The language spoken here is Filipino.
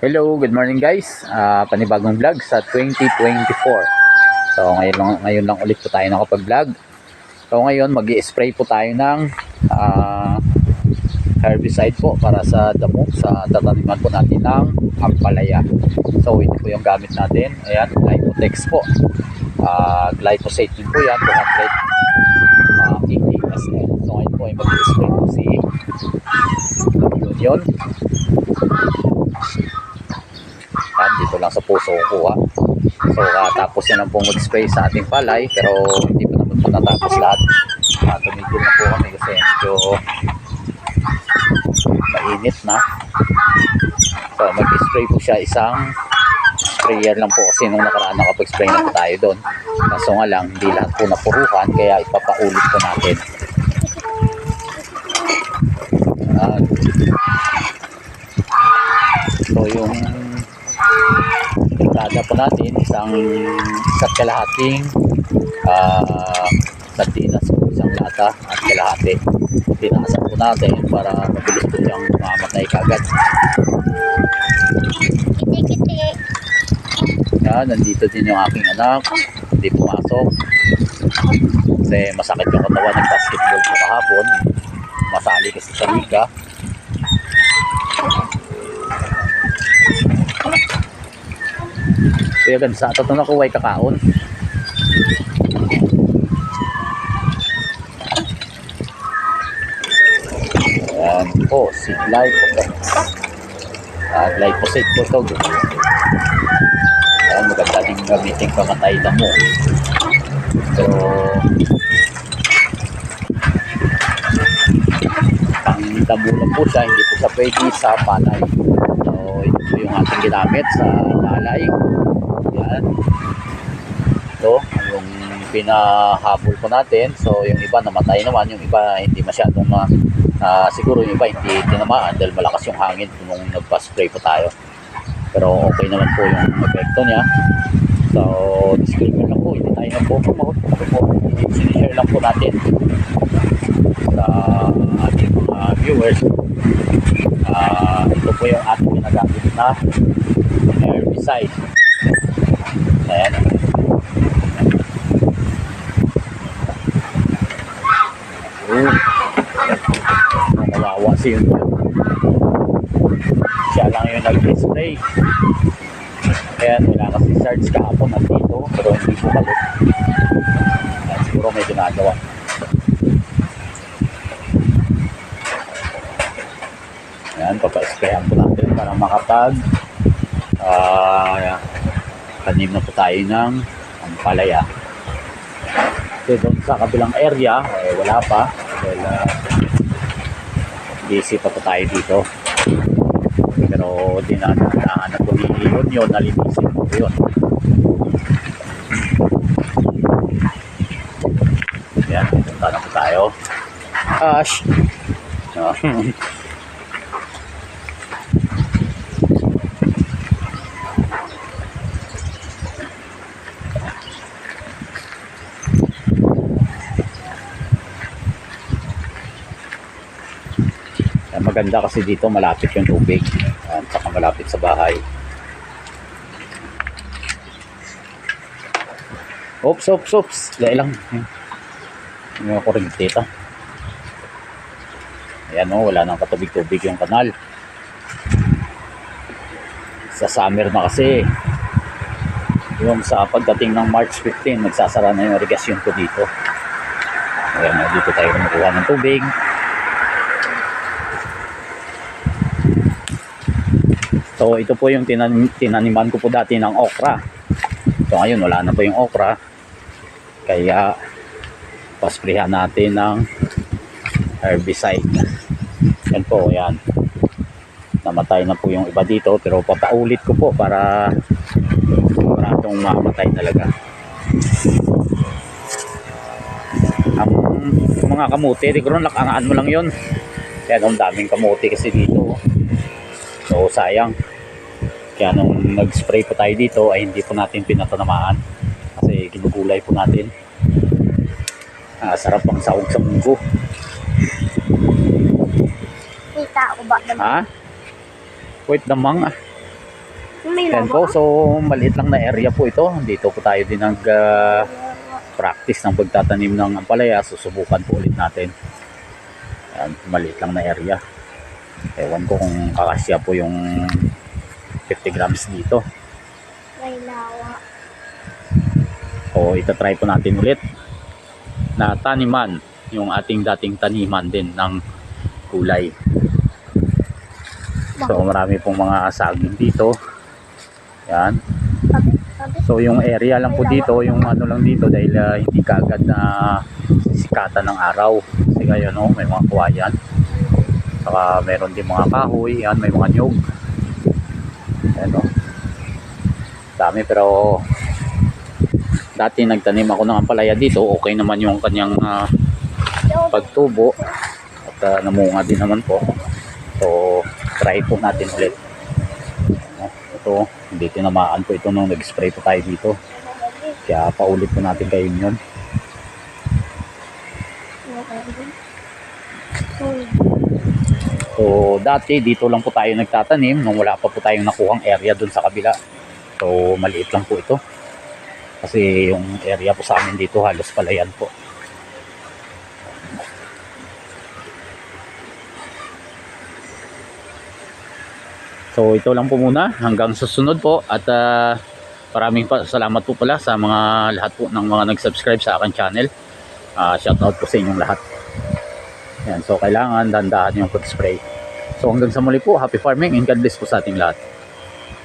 Hello, good morning guys. Ah, panibagong vlog sa 2024. So ngayon lang, ngayon lang ulit po tayo nakapag-vlog. So ngayon mag spray po tayo ng ah, herbicide po para sa damo sa tataniman po natin ng ampalaya. So ito po yung gamit natin. Ayan, Glycotex po. Ah, glyphosate din po yan, 200 ah, 80 SL. So ngayon po ay mag-spray po si Union. Yan, dito lang sa puso ko kuha. So, tapos yan lang pong mag-spray sa ating palay, pero hindi pa naman po lahat. Uh, tumigil na po kami kasi medyo mainit na. So, mag-spray po siya isang sprayer lang po kasi nung nakaraan nakapag-spray na po tayo doon. Kaso nga lang, hindi lahat po napuruhan, kaya ipapaulit po natin. Yan. So, yung Tada po natin isang isa't kalahating uh, sardinas po isang lata at kalahati. Tinasan po natin para mabilis po siyang mamatay kagad. Yan, nandito din yung aking anak. Hindi pumasok. Kasi masakit yung katawan ng basketball po kahapon. Masali kasi sa liga. Kaya gan sa ato na kuway kakaon. Ayan po, si Glycotex. Ah, glyphosate po ito. Ayan, maganda din gamitin pamatay damo. Pero, pang damo lang po siya, hindi po siya pwede sa palay. So, ito po yung ating ginamit sa palay. Yan. Ito, yung pinahabol po natin. So, yung iba namatay naman, yung iba hindi masyadong na ah, siguro yung iba hindi tinamaan dahil malakas yung hangin nung nagpa-spray po tayo. Pero okay naman po yung epekto niya. So, disclaimer lang po, hindi tayo po po, sinishare lang po natin sa ating mga viewers. Ah, ito po yung ating ginagamit na herbicide. Ayan. Oh. Kawawa si yun. Siya lang yung nag-spray. Ayan, wala kasi Sarge kahapon nandito, pero hindi balik. Ayan, siguro may ginagawa. Ayan, papa-sprayan po natin para makapag ah tanim na po tayo ng ampalaya. So, doon sa kabilang area, eh, wala pa. Dahil ah, busy pa po tayo dito. Pero dinadaan na po ni Union, nalinisin po yun. Yan, punta na po tayo. Ash! Ah. maganda kasi dito malapit yung tubig at saka malapit sa bahay. Oops, oops, oops. Dahil lang. Yung ito. Ayan o, wala nang katubig-tubig yung kanal. Sa summer na kasi, yung sa pagdating ng March 15, magsasara na yung irigasyon ko dito. Ayan o, dito tayo kumukuha ng tubig. So ito po yung tinan tinaniman ko po dati ng okra. So ngayon wala na po yung okra. Kaya pasprihan natin ng herbicide. Yan po, yan. Namatay na po yung iba dito pero papaulit ko po para para itong mamatay talaga. Ang mga kamuti, di ko rin lakangaan mo lang yun. Kaya ang daming kamuti kasi dito. So sayang. Kaya nung nag-spray po tayo dito ay hindi po natin pinatanamaan. Kasi ginugulay po natin. Ah, sarap ang sahog sa munggo. Kita ko ba naman? Ha? Wait damang ah. May Yan po, so maliit lang na area po ito. Dito po tayo din nag ah, practice ng pagtatanim ng ampalaya. Susubukan po ulit natin. Yan, maliit lang na area. Ewan ko kung kakasya po yung 50 grams dito. May lawa. O itatry po natin ulit na taniman yung ating dating taniman din ng kulay. So marami pong mga saging dito. Yan. So yung area lang po dito, yung ano lang dito dahil ah, hindi kagad na sikatan ng araw. Kasi ngayon no, may mga kuwayan. Saka meron din mga kahoy, yan, may mga nyog. Ayan no. Dami pero dati nagtanim ako ng ampalaya dito, okay naman yung kanyang ah, pagtubo at ah, namunga din naman po. So try po natin ulit. Ito, hindi tinamaan po ito nung nag-spray po tayo dito. Kaya paulit po natin kayo yun. So dati dito lang po tayo nagtatanim nung wala pa po tayong nakuhang area dun sa kabila. So maliit lang po ito. Kasi yung area po sa amin dito halos palayan po. So ito lang po muna hanggang susunod po at ah, maraming pa, salamat po pala sa mga lahat po ng mga nag-subscribe sa akin channel. Ah, shout out po sa inyong lahat. Yan, so kailangan dandahan yung pag-spray. So hanggang sa muli po, happy farming and God bless po sa ating lahat.